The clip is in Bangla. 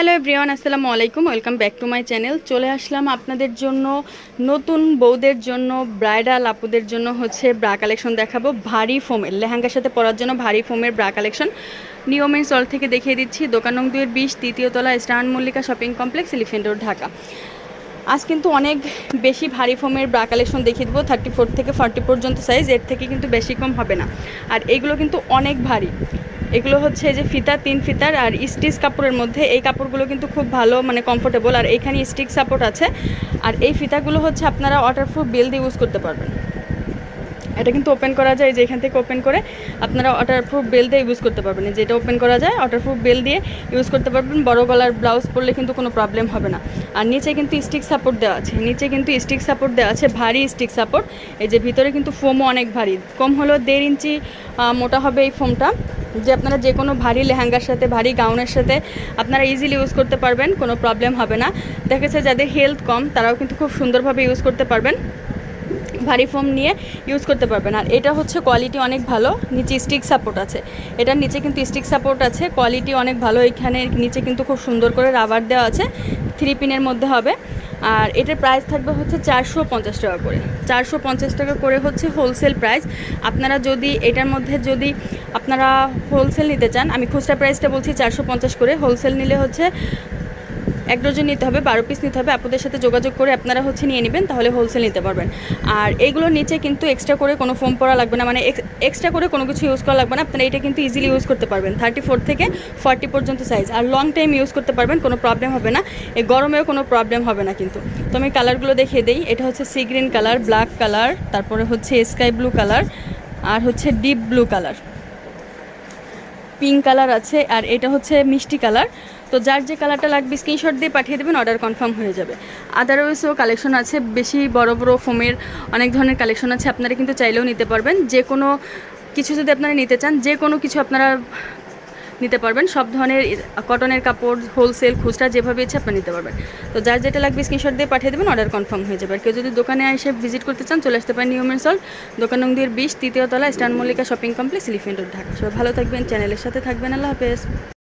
হ্যালো এভরিওয়ান, আসসালামু আলাইকুম, welcome back to my channel. চলে আসলাম আপনাদের জন্য নতুন বউদের জন্য, ব্রাইডাল আপুদের জন্য হচ্ছে ব্রা কালেকশন দেখাবো। ভারী ফোমের, লেহেঙ্গার সাথে পরার জন্য ভারী ফোমের ব্রা কালেকশন। নিয়মের স্টল থেকে দেখিয়ে দিচ্ছি, দোকান নং দুয়ের বিশ, তৃতীয় তলা, স্টান Mallika shopping complex, elephant road, Dhaka. আজ কিন্তু অনেক বেশি ভারী ফোমের ব্রা কালেকশন দেখিয়ে দেবো, থার্টি ফোর থেকে ফর্টি পর্যন্ত সাইজ এর থেকে কিন্তু বেশি কম হবে না। আর এইগুলো কিন্তু অনেক ভারী। এগুলো হচ্ছে এই যে ফিতা, তিন ফিতার আর স্টিচ কাপড়ের মধ্যে। এই কাপড়গুলো কিন্তু খুব ভালো মানে কমফোর্টেবল আর এখানে স্টিক সাপোর্ট আছে। আর এই ফিতাগুলো হচ্ছে আপনারা ওয়াটারপ্রুফ বেল দিয়ে ইউজ করতে পারবেন। এটা কিন্তু ওপেন করা যায় যে এখান থেকে ওপেন করে আপনারা ওয়াটারপ্রুফ বেল দিয়ে ইউজ করতে পারবেন। যেটা ওপেন করা যায় ওয়াটারপ্রুফ বেল দিয়ে ইউজ করতে পারবেন। বড় গলার ব্লাউজ পরলে কিন্তু কোনো প্রবলেম হবে না। আর নিচে কিন্তু স্টিক সাপোর্ট দেওয়া আছে। নিচে কিন্তু স্টিক সাপোর্ট দেওয়া আছে, ভারী স্টিক সাপোর্ট এই যে ভিতরে কিন্তু ফোমও অনেক ভারী। কম হলেও দেড় ইঞ্চি মোটা হবে এই ফোমটা যে আপনারা যে কোনো ভারী লেহেঙ্গার সাথে, ভারী গাউনের সাথে আপনারা ইজিলি ইউজ করতে পারবেন, কোনো প্রবলেম হবে না। দেখা যাচ্ছে যাদের হেলথ কম, তারাও কিন্তু খুব সুন্দরভাবে ইউজ করতে পারবেন। ভারী ফোম নিয়ে ইউজ করতে পারবেন। আর এটা হচ্ছে কোয়ালিটি অনেক ভালো, নিচে স্টিক সাপোর্ট আছে। এটার নিচে কিন্তু স্টিক সাপোর্ট আছে কোয়ালিটি অনেক ভালো। এখানে নিচে কিন্তু খুব সুন্দর করে রাবার দেওয়া আছে থ্রি পিনের মধ্যে হবে। আর এটার প্রাইস থাকবে হচ্ছে চারশো পঞ্চাশ টাকা করে। চারশো পঞ্চাশ টাকা করে হচ্ছে হোলসেল প্রাইস আপনারা যদি এটার মধ্যে যদি আপনারা হোলসেল নিতে চান, আমি খুচরা প্রাইসটা বলছি চারশো পঞ্চাশ করে। হোলসেল নিলে হচ্ছে এক ডজন নিতে হবে, বারো পিস নিতে হবে। আপনাদের সাথে যোগাযোগ করে আপনারা হচ্ছে নিয়ে নেবেন, তাহলে হোলসেল নিতে পারবেন। আর এইগুলোর নিচে কিন্তু এক্সট্রা করে কোনো ফোম পরা লাগবে না মানে এক্সট্রা করে কোনো কিছু ইউজ করা লাগবে না। আপনারা এটা কিন্তু ইজিলি ইউজ করতে পারবেন। থার্টি ফোর থেকে ফর্টি পর্যন্ত সাইজ আর লং টাইম ইউজ করতে পারবেন, কোনো প্রবলেম হবে না। এই গরমেও কোনো প্রবলেম হবে না কিন্তু। তো আমি কালারগুলো দেখিয়ে দিই। এটা হচ্ছে sea green colour black colour তারপরে হচ্ছে স্কাই ব্লু কালার আর হচ্ছে deep blue colour pink colour আছে, আর এটা হচ্ছে মিষ্টি কালার তো যার যে কালারটা লাগবে স্ক্রিনশট দিয়ে পাঠিয়ে দেবেন অর্ডার কনফার্ম হয়ে যাবে। আদারওয়াইজও কালেকশন আছে, বেশি বড় বড় ফোমের অনেক ধরনের কালেকশন আছে, আপনারা কিন্তু চাইলেও নিতে পারবেন। যে কোনো কিছু যদি আপনারা নিতে চান, যে কোনো কিছু আপনারা নিতে পারবেন। সব ধরনের কটনের কাপড় হোলসেল খুচরা, যেভাবে ইচ্ছে আপনি নিতে পারবেন। তো যার যেটা লাগবে স্ক্রিনশট দিয়ে পাঠিয়ে দেবেন অর্ডার কনফার্ম হয়ে যাবে। আর কেউ যদি দোকানে এসে ভিজিট করতে চান, চলে আসতে পারেন নিয়মের সল দোকান নং দুইয়ের বিশ, তৃতীয় তলা স্টান Mallika shopping complex elephant road Dhaka. সবাই ভালো থাকবেন চ্যানেলের সাথে থাকবেন, আল্লাহ হাফেজ।